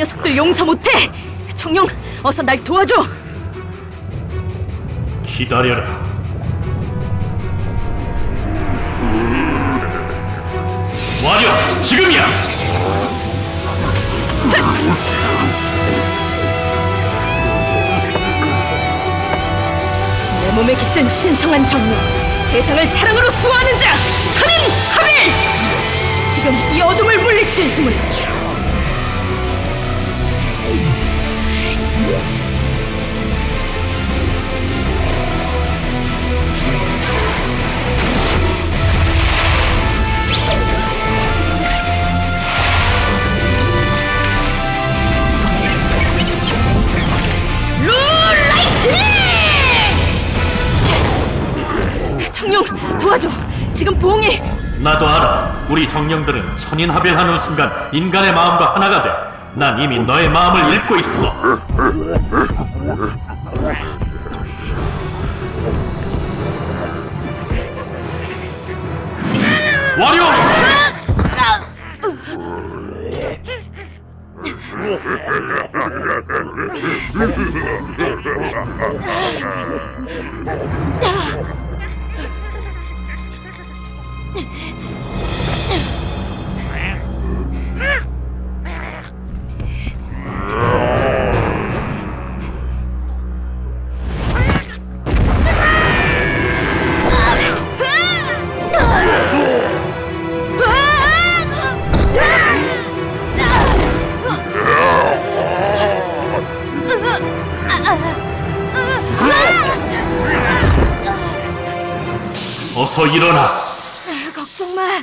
녀석들 용서 못해. 청룡, 어서 날 도와줘. 기다려라. 와려, 지금이야. 내 몸에 깃든 신성한 정령, 세상을 사랑으로 수호하는 자, 천인 하빌! 지금 이 어둠을 물리칠 힘을 청룡, 도와줘. 지금 봉이 나도 알아. 우리 정령들은 천인합일하는 순간 인간의 마음과 하나가 돼. 난 이미 너의 마음을 읽고 있어. 와려! 어서 일어나. 걱정 마.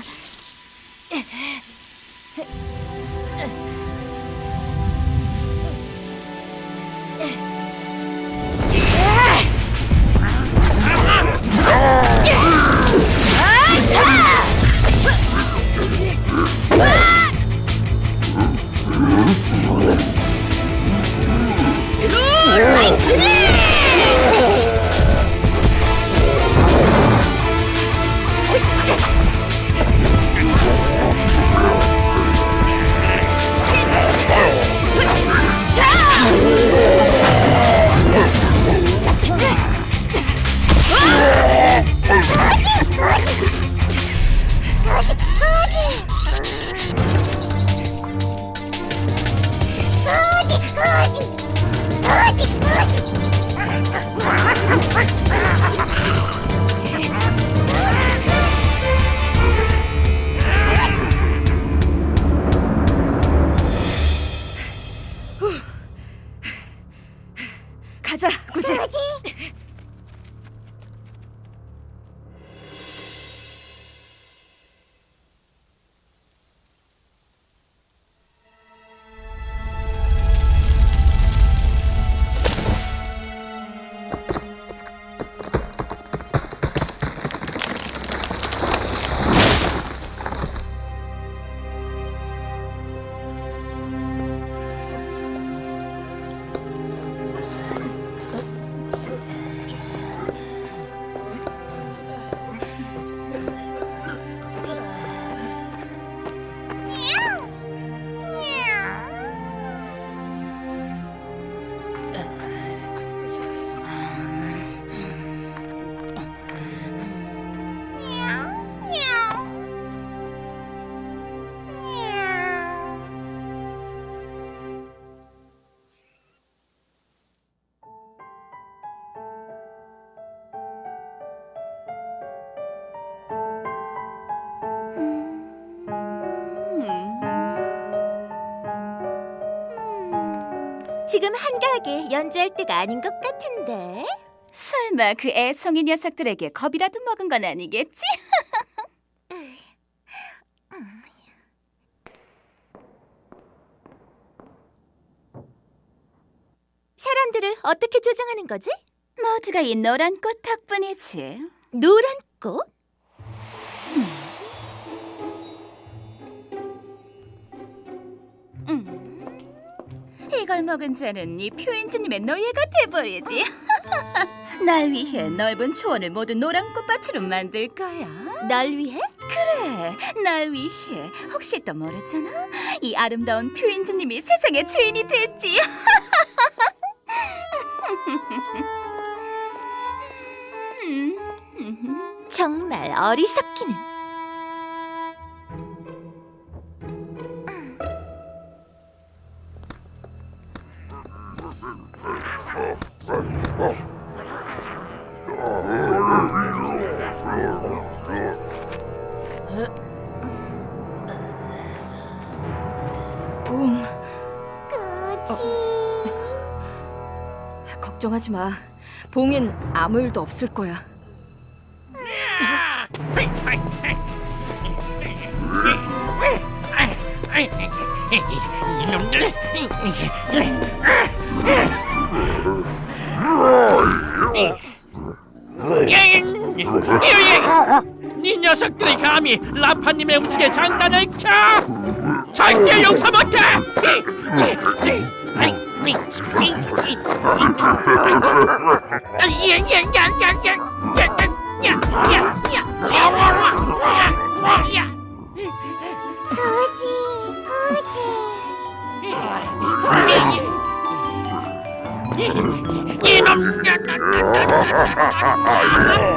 가자, 구지. 지금 한가하게 연주할 때가 아닌 것 같은데. 설마 그 애송이 녀석들에게 겁이라도 먹은 건 아니겠지? 사람들을 어떻게 조정하는 거지? 모두가 이 노란 꽃 덕분이지. 노란 꽃? 먹은 자는 이 표인지님의 노예가 돼버리지. 날 위해 넓은 초원을 모두 노란 꽃밭으로 만들 거야. 널 위해? 그래, 날 위해. 혹시 또 모르잖아? 이 아름다운 퓨인즈님이 세상의 주인이 될지. 정말 어리석기는. 걱정하지 마. 봉엔 아무 일도 없을 거야. 이놈들 이 녀석들이 감히 라파님의 음식에 장난을 쳐 절대 용서 못해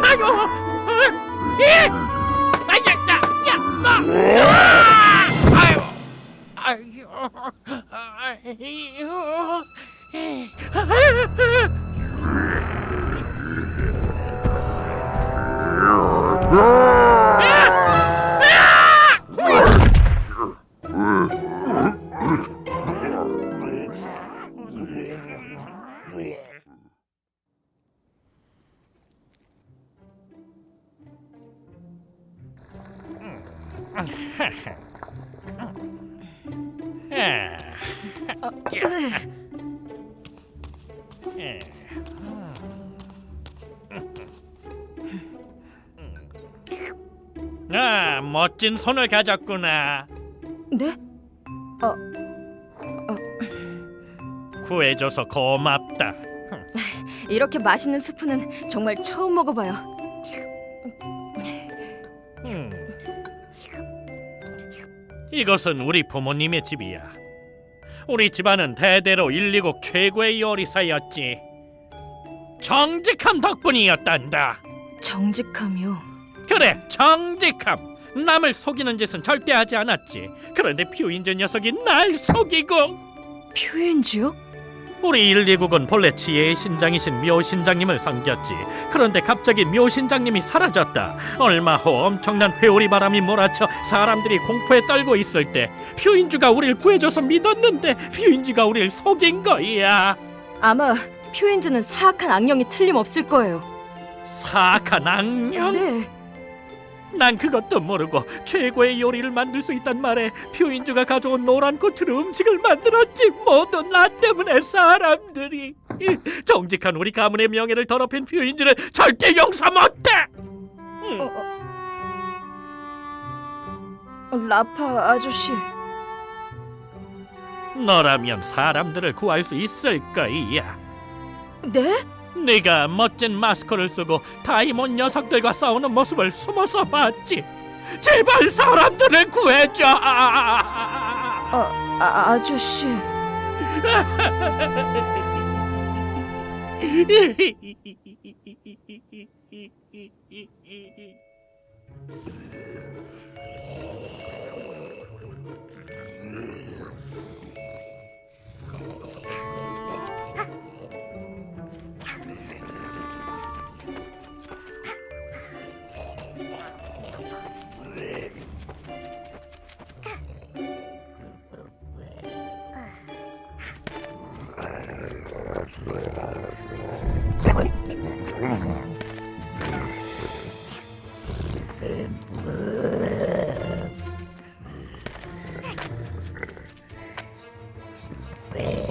아이고 예 아야 야야 아유 아 아유 아 멋진 손을 가졌구나 네? 구해줘서 고맙다 이렇게 맛있는 스프는 정말 처음 먹어봐요. 음. 이것은 우리 부모님의 집이야. 우리 집안은 대대로 1,2국 최고의 요리사였지. 정직함 덕분이었단다. 정직함이요. 그래, 정직함. 남을 속이는 짓은 절대 하지 않았지. 그런데 퓨인즈 녀석이 날 속이고 퓨엔즈요? 우리 1,2국은 본래 지혜의 신장이신 묘신장님을 섬겼지. 그런데 갑자기 묘신장님이 사라졌다. 얼마 후 엄청난 회오리 바람이 몰아쳐 사람들이 공포에 떨고 있을 때 퓨인주가 우릴 구해줘서 믿었는데 퓨인주가 우릴 속인 거야. 아마 퓨엔즈는 사악한 악령이 틀림없을 거예요. 사악한 악령? 네. 난 그것도 모르고 최고의 요리를 만들 수 있단 말에 퓨인주가 가져온 노란 꽃으로 음식을 만들었지. 모두 나 때문에 사람들이. 정직한 우리 가문의 명예를 더럽힌 퓨인주를 절대 용서 못해! 음, 어, 라파 아저씨. 너라면 사람들을 구할 수 있을 거야. 네? 네가 멋진 마스크를 쓰고 다이몬 녀석들과 싸우는 모습을 숨어서 봤지. 제발 사람들을 구해줘! 어, 아, 아저씨. Roar.